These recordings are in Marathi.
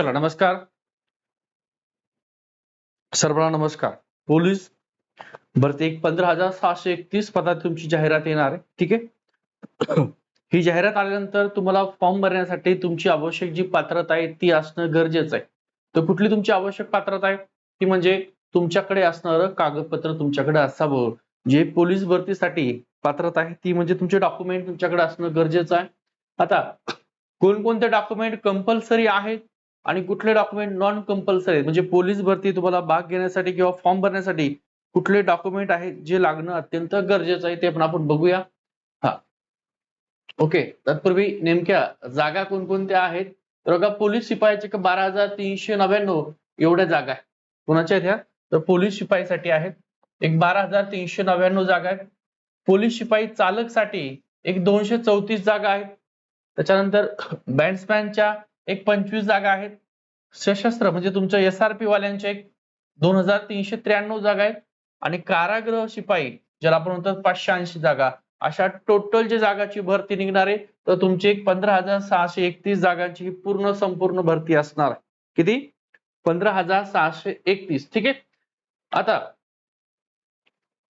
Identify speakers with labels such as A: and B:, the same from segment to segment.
A: चला नमस्कार. सर्वांना नमस्कार. पोलीस भरती एक पंधरा हजार सहाशे एकतीस पदात तुमची जाहिरात येणार आहे ठीक आहे? ही जाहिरात आल्यानंतर तुम्हाला फॉर्म भरण्यासाठी तुमची आवश्यक जी पात्रता आहे ती असणं गरजेचं आहे. तर कुठली तुमची आवश्यक पात्रता आहे? ती म्हणजे तुमच्याकडे असणारं कागदपत्र तुमच्याकडे असावं. जे पोलीस भरतीसाठी पात्रता आहे ती म्हणजे तुमचे डॉक्युमेंट तुमच्याकडे असणं गरजेचं आहे. आता कोणकोणते डॉक्युमेंट कंपल्सरी आहेत? आणि कुठले डॉक्युमेंट नॉन कंपल्सरी म्हणजे पोलीस भरती तुम्हाला भाग घेण्यासाठी किंवा फॉर्म भरण्यासाठी कुठले डॉक्युमेंट आहेत जे लागणं अत्यंत गरजेचं आहे ते पण आपण बघूया. हा. ओके तत्पूर्वी नेमक्या जागा कोणकोणत्या आहेत? तर बघा पोलीस शिपायाचे बारा हजार तीनशे नव्याण्णव एवढ्या जागा आहेत. कोणाच्या आहेत ह्या? तर पोलीस शिपाईसाठी आहेत. एक बारा हजार तीनशे नव्याण्णव जागा आहेत. पोलीस शिपाई चालकसाठी एक दोनशे चौतीस जागा आहेत. त्याच्यानंतर बँड्समॅनच्या एक पंचवीस जागा आहेत. सशस्त्र म्हणजे तुमच्या एस आर पी वाल्यांच्या एक दोन हजार तीनशे त्र्याण्णव जागा आहेत. आणि कारागृह शिपाई ज्याला आपण म्हणतो पाचशे ऐंशी जागा अशा टोटल जे जागाची भरती निघणार आहे तर तुमची एक पंधरा हजार सहाशे एकतीस जागांची ही पूर्ण संपूर्ण भरती असणार आहे. किती? पंधरा हजार सहाशे एकतीस. ठीक आहे? आता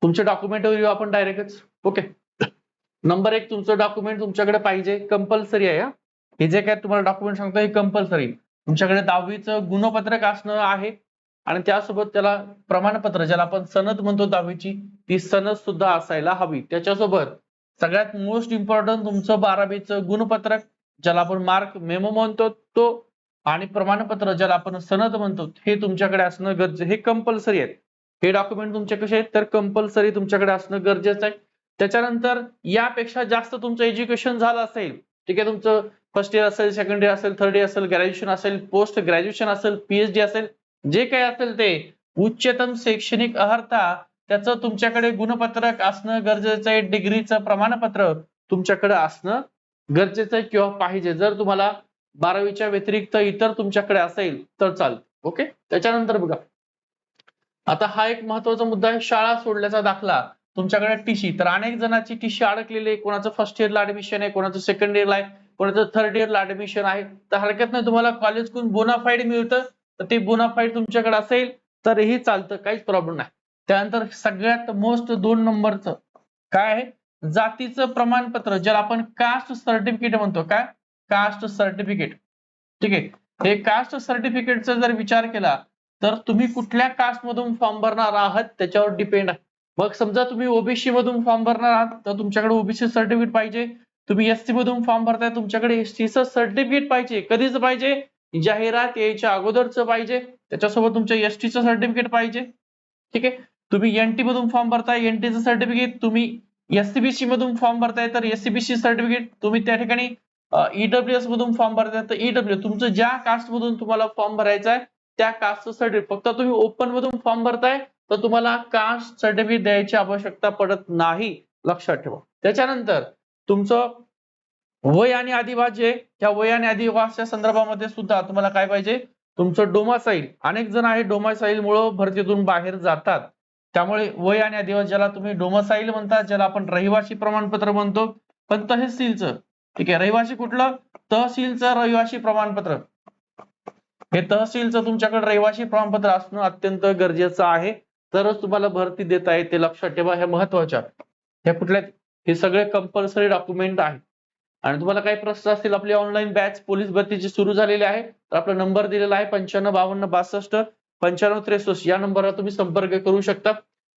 A: तुमचे डॉक्युमेंट येऊ आपण डायरेक्टच ओके नंबर एक तुमचं डॉक्युमेंट तुमच्याकडे पाहिजे. कंपल्सरी आहे हे जे काय तुम्हाला डॉक्युमेंट सांगतो हे कंपल्सरी तुमच्याकडे दहावीचं गुणपत्रक असणं आहे आणि त्यासोबत त्याला प्रमाणपत्र ज्याला आपण सनद म्हणतो दहावीची ती सनद सुद्धा असायला हवी. त्याच्यासोबत सगळ्यात मोस्ट इम्पॉर्टंट तुमचं बारावीचं गुणपत्रक ज्याला आपण मार्क मेमो म्हणतो तो आणि प्रमाणपत्र ज्याला आपण सनद म्हणतो हे तुमच्याकडे असणं गरजे हे कंपल्सरी आहेत. हे डॉक्युमेंट तुमचे कसे आहेत? तर कंपल्सरी तुमच्याकडे असणं गरजेचं आहे. त्याच्यानंतर यापेक्षा जास्त तुमचं एज्युकेशन झालं असेल ठीक आहे? तुमचं फर्स्ट इयर असेल सेकंड इयर असेल थर्ड इयर असेल ग्रॅज्युएशन असेल पोस्ट ग्रॅज्युएशन असेल पीएचडी असेल जे काही असेल ते. उच्चतम शैक्षणिक अर्हता त्याचं तुमच्याकडे गुणपत्रक असणं गरजेचं आहे डिग्रीचं प्रमाणपत्र तुमच्याकडे असणं गरजेचं आहे किंवा पाहिजे. जर तुम्हाला बारावीच्या व्यतिरिक्त इतर तुमच्याकडे असेल तर चालेल. ओके त्याच्यानंतर बघा. आता हा एक महत्त्वाचा मुद्दा आहे शाळा सोडल्याचा दाखला. तुमच्याकडे टीसी. तर अनेक जणांची टीसी अडकलेली आहे. कोणाचं फर्स्ट इयरला ऍडमिशन आहे कोणाचं सेकंड इयरला आहे. परत थर्ड इयरला ऍडमिशन आहे. तर हरकत नाही तुम्हाला कॉलेजकडून बोनाफाईड मिळतं. तर ते बोनाफाईड तुमच्याकडे असेल तरीही चालतं काहीच प्रॉब्लेम नाही. त्यानंतर सगळ्यात मोस्ट दोन नंबरचं काय आहे? जातीचं प्रमाणपत्र ज्याला आपण कास्ट सर्टिफिकेट म्हणतो. काय? कास्ट सर्टिफिकेट ठीक आहे? हे कास्ट सर्टिफिकेटचा जर विचार केला तर तुम्ही कुठल्या कास्ट मधून फॉर्म भरणार आहात त्याच्यावर डिपेंड आहे. मग समजा तुम्ही ओबीसी मधून फॉर्म भरणार आहात तर तुमच्याकडे ओबीसी सर्टिफिकेट पाहिजे. तुम्ही एसटी मधून फॉर्म भरताय तुमच्याकडे एसटीचं सर्टिफिकेट पाहिजे कधीच पाहिजे? जाहिरात यायच्या अगोदरचं पाहिजे त्याच्यासोबत तुमच्या एसटीचं सर्टिफिकेट पाहिजे. ठीक आहे? तुम्ही एनटी मधून फॉर्म भरताय एनटीचं सर्टिफिकेट तुम्ही एससीबीसी मधून फॉर्म भरताय तर एससीबीसी सर्टिफिकेट तुम्ही त्या ठिकाणी ईडब्ल्यूएस मधून फॉर्म भरताय तर ईडब्ल्यू तुमचं ज्या कास्ट मधून तुम्हाला फॉर्म भरायचा आहे त्या कास्टचं सर्टिफिकेट फक्त तुम्ही ओपन मधून फॉर्म भरताय तर तुम्हाला कास्ट सर्टिफिकेट द्यायची आवश्यकता पडत नाही. लक्षात ठेवा. त्याच्यानंतर तुमचं वय आणि आदिवासी त्या वय आणि अधिवासच्या संदर्भामध्ये सुद्धा तुम्हाला काय पाहिजे? तुमचं डोमासाईल. अनेक जण आहे डोमासाईल मुळे भरतीतून बाहेर जातात. त्यामुळे वय आणि अधिवास ज्याला तुम्ही डोमासाईल म्हणतात ज्याला आपण रहिवासी प्रमाणपत्र म्हणतो पण तहसीलचं. ठीक आहे रहिवासी कुठलं? तहसीलचं रहिवासी प्रमाणपत्र. हे तहसीलचं तुमच्याकडे रहिवासी प्रमाणपत्र असणं अत्यंत गरजेचं आहे. तरच तुम्हाला भरती देता येते लक्षात ठेवा ह्या महत्त्वाच्या. ह्या कुठल्या हे सगळे कंपल्सरी डॉक्युमेंट आहे आणि तुम्हाला काही प्रश्न असतील आपली ऑनलाईन बॅच पोलीस भरतीची सुरू झालेली आहे. तर आपला नंबर दिलेला आहे पंच्याण्णव बावन्न बासष्ट पंच्याण्णव त्रेसष्ट. या नंबरवर तुम्ही संपर्क करू शकता.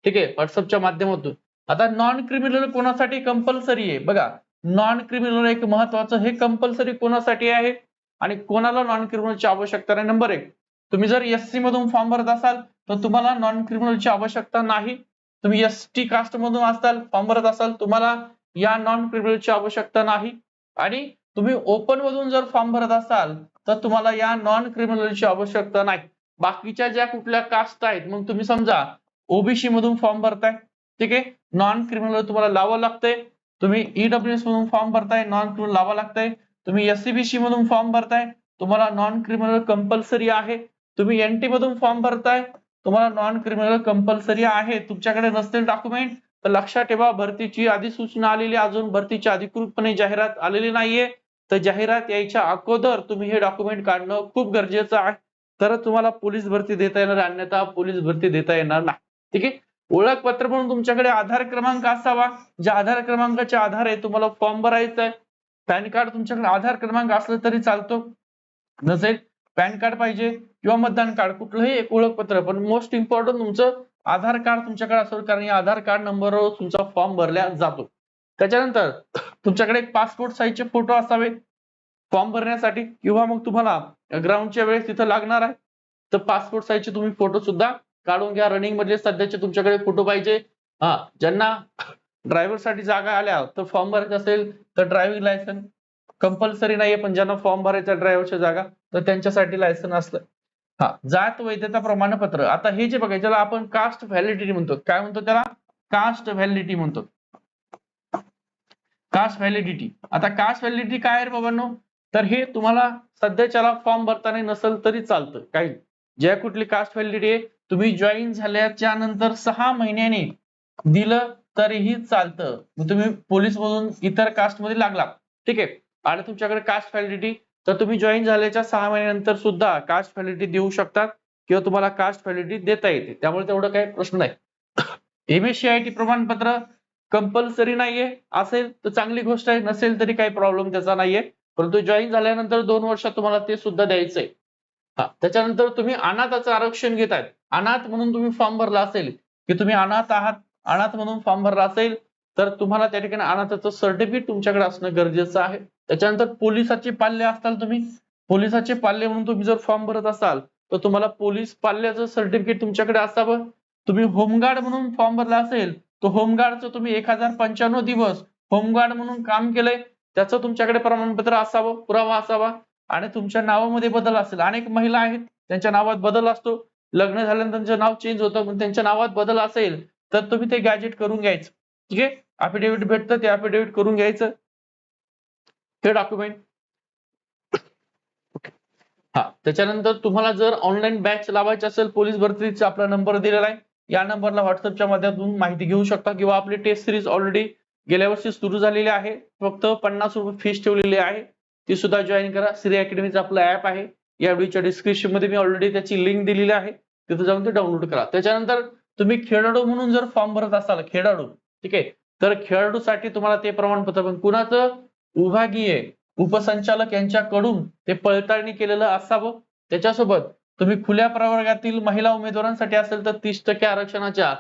A: ठीक आहे व्हॉट्सअपच्या माध्यमातून. आता नॉन क्रिमिनल कोणासाठी कंपल्सरी आहे? बघा नॉन क्रिमिनल एक महत्वाचं हे कंपल्सरी कोणासाठी आहे? आणि कोणाला नॉन क्रिमिनलची आवश्यकता नाही? नंबर एक. तुम्ही जर एससी मधून फॉर्म भरत असाल तर तुम्हाला नॉन क्रिमिनलची आवश्यकता नाही. तुम्ही एस टी कास्ट मधून असाल फॉर्म भरत असाल तुम्हाला या नॉन प्रिव्हिलेजची आवश्यकता नाही. आणि तुम्ही ओपन मधून जर फॉर्म भरत असाल तर तुम्हाला या नॉन क्रिमिनलची आवश्यकता नाही. बाकीच्या ज्या कुठल्या कास्ट आहेत मग तुम्ही समजा ओबीसी मधून फॉर्म भरताय ठीक आहे? नॉन क्रिमिनल तुम्हाला लावावं लागतंय. तुम्ही ईडब्ल्यूएस मधून फॉर्म भरताय नॉन क्रिमिनल लावावं लागतंय. तुम्ही एससीबीसी मधून फॉर्म भरताय तुम्हाला नॉन क्रिमिनल कंपल्सरी आहे. तुम्ही एनटी मधून फॉर्म भरताय तुम्हाला नॉन क्रिमिनल कंपल्सरी आहे तुमच्याकडे नसतील डॉक्युमेंट तर लक्षात ठेवा भरतीची अधिसूचना आलेली अजून भरतीची अधिकृतपणे जाहिरात आलेली नाहीये. तर जाहिरात यायच्या अगोदर तुम्ही हे डॉक्युमेंट काढणं खूप गरजेचं आहे. तर तुम्हाला पोलीस भरती देता येणार अन्यथा पोलीस भरती देता येणार नाही. ठीक आहे? ओळखपत्र म्हणून तुमच्याकडे आधार क्रमांक असावा. ज्या आधार क्रमांकाच्या आधारे तुम्हाला फॉर्म भरायचा आहे. पॅन कार्ड तुमच्याकडे आधार क्रमांक असलं तरी चालतो. नसेल पॅन कार्ड पाहिजे किंवा मतदान कार्ड कुठलंही एक ओळखपत्र पण मोस्ट इम्पॉर्टंट तुमचं आधार कार्ड तुमच्याकडे असेल कारण या आधार कार्ड नंबरवर तुमचा फॉर्म भरला जातो. त्याच्यानंतर तुमच्याकडे एक पासपोर्ट साईजचे फोटो असावे. फॉर्म भरण्यासाठी किंवा मग तुम्हाला ग्राउंडच्या वेळेस तिथं लागणार आहे. तर पासपोर्ट साईजचे तुम्ही फोटो सुद्धा काढून घ्या. रनिंग मधले सध्याचे तुमच्याकडे फोटो पाहिजे. हा ज्यांना ड्रायव्हरसाठी जागा आल्या तर फॉर्म भरायचा असेल तर ड्रायव्हिंग लायसन कंपल्सरी नाहीये पण ज्यांना फॉर्म भरायचा ड्रायव्हरच्या जागा तर त्यांच्यासाठी लायसन असलं. हा जात वैधता प्रमाणपत्र. आता हे जे बघा ज्याला आपण कास्ट व्हॅलिडिटी म्हणतो. काय म्हणतो त्याला? कास्ट व्हॅलिडिटी म्हणतो. कास्ट व्हॅलिडिटी आता कास्ट व्हॅलिडिटी काय आहे बाबांनो? तर हे तुम्हाला सध्याच्याला फॉर्म भरताना नसेल तरी चालतं. काही ज्या कुठली कास्ट व्हॅलिडिटी आहे तुम्ही जॉईन झाल्याच्यानंतर सहा महिन्याने दिलं तरीही चालतं. तुम्ही पोलीस मधून इतर कास्टमध्ये लागला. ठीक आहे. आणि तुमच्याकडे कास्ट व्हॅलिडिटी तर तुम्ही जॉईन झाल्याच्या सहा महिन्यानंतर सुद्धा कास्ट व्हॅलिडिटी देऊ शकतात किंवा तुम्हाला कास्ट व्हॅलिडिटी देता येते. त्यामुळे तेवढं काही प्रश्न नाही. एमएससीआयटी प्रमाणपत्र कंपल्सरी नाहीये. असेल तर चांगली गोष्ट आहे. नसेल तरी काही प्रॉब्लेम त्याचा नाहीये. परंतु जॉईन झाल्यानंतर दोन वर्षात तुम्हाला ते सुद्धा द्यायचंय. हा त्याच्यानंतर तुम्ही अनाथाचं आरक्षण घेतायत. अनाथ म्हणून तुम्ही फॉर्म भरला असेल. की तुम्ही अनाथ आहात अनाथ म्हणून फॉर्म भरला असेल तर तुम्हाला त्या ठिकाणी अनाथाचं सर्टिफिकेट तुमच्याकडे असणं गरजेचं आहे. त्याच्यानंतर पोलिसाचे पाल्य असताल तुम्ही पोलिसाचे पाल्य म्हणून तुम्ही जर फॉर्म भरत असाल तर तुम्हाला पोलीस पाल्याचं सर्टिफिकेट तुमच्याकडे असावं. तुम्ही होमगार्ड म्हणून फॉर्म भरला असेल तर होमगार्डचं तुम्ही एक हजार पंच्याण्णव दिवस होमगार्ड म्हणून काम केलंय त्याचं तुमच्याकडे प्रमाणपत्र असावं पुरावा असावा आणि तुमच्या नावामध्ये बदल असेल. अनेक महिला आहेत त्यांच्या नावात बदल असतो. लग्न झाल्यानंतर त्यांचं नाव चेंज होतं पण त्यांच्या नावात बदल असेल तर तुम्ही ते गॅजेट करून घ्यायचं. ठीक आहे? अफिडेव्हिट भेटतं ते अफिडेव्हिट करून घ्यायचं. हे डॉक्युमेंट हा त्याच्यानंतर तुम्हाला जर ऑनलाईन बॅच लावायची असेल पोलीस भरतीचा आपला नंबर दिलेला आहे. या नंबरला व्हॉट्सअपच्या माध्यमातून माहिती घेऊ शकता किंवा आपली टेस्ट सिरीज ऑलरेडी गेल्या वर्षी सुरू झालेली आहे. फक्त पन्नास रुपये फीस ठेवलेली आहे. ती सुद्धा जॉईन करा. श्री अकॅडमीचा आपलं ऍप आहे. या व्हिडिओच्या डिस्क्रिप्शनमध्ये मी ऑलरेडी त्याची लिंक दिलेली आहे. तिथे जाऊन ते डाउनलोड करा. त्याच्यानंतर तुम्ही खेळाडू म्हणून जर फॉर्म भरत असाल खेळाडू ठीक आहे? तर खेळाडूसाठी तुम्हाला ते प्रमाणपत्र पण कुणाचं? विभागीय उपसंचालक यांच्याकडून ते पडताळणी केलेलं असावं. त्याच्यासोबत तुम्ही खुल्या प्रवर्गातील महिला उमेदवारांसाठी असेल तर तीस टक्के आरक्षणाच्या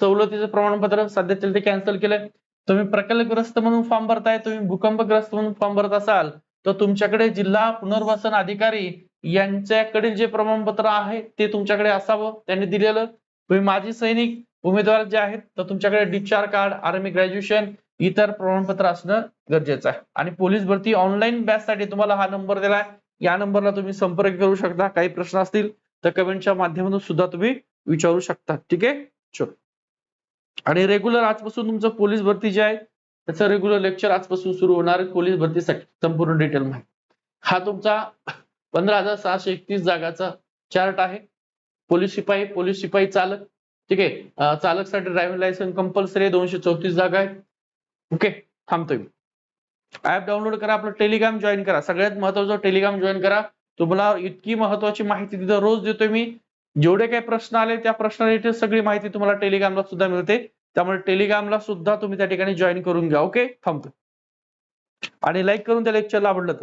A: सवलतीचं प्रमाणपत्र सध्या ते कॅन्सल केलंय. तुम्ही प्रकल्पग्रस्त म्हणून फॉर्म भरताय तुम्ही भूकंपग्रस्त म्हणून फॉर्म भरत असाल तर तुमच्याकडे जिल्हा पुनर्वसन अधिकारी यांच्याकडील जे प्रमाणपत्र आहे ते तुमच्याकडे असावं. त्यांनी दिलेलं. तुम्ही माजी सैनिक उमेदवार जे आहेत तर तुमच्याकडे डिस्चार्ज कार्ड आर्मी ग्रॅज्युएशन इतर प्रमाणपत्र असणं गरजेचं आहे. आणि पोलीस भरती ऑनलाईन बॅच साठी तुम्हाला हा नंबर दिलाय या नंबरला तुम्ही संपर्क करू शकता. काही प्रश्न असतील तर कमेंटच्या माध्यमातून सुद्धा तुम्ही विचारू शकता. ठीक आहे? चलो आणि रेग्युलर आजपासून तुमचं पोलीस भरती जे आहे त्याचं रेग्युलर लेक्चर आजपासून सुरू होणार आहे पोलीस भरतीसाठी. संपूर्ण डिटेल माहिती. हा तुमचा पंधरा हजार सहाशे एकतीस जागाचा चार्ट आहे. पोलीस शिपाई पोलीस शिपाई चालक ठीक आहे. चालकसाठी ड्रायव्हिंग लायसन्स कंपल्सरी दोनशे चौतीस जागा आहे ओके थांबतोय मी. ऍप डाउनलोड करा आपलं टेलिग्राम जॉईन करा. सगळ्यात महत्वाचं टेलिग्राम जॉईन करा. तुम्हाला इतकी महत्वाची माहिती तिथं रोज देतोय मी. जेवढे काही प्रश्न आले त्या प्रश्नाची सगळी माहिती तुम्हाला टेलिग्रामला सुद्धा मिळते. त्यामुळे टेलिग्रामला सुद्धा तुम्ही त्या ठिकाणी जॉईन करून घ्या. ओके थांबतो आणि लाईक करून त्या लेक्चरला आवडलं तर.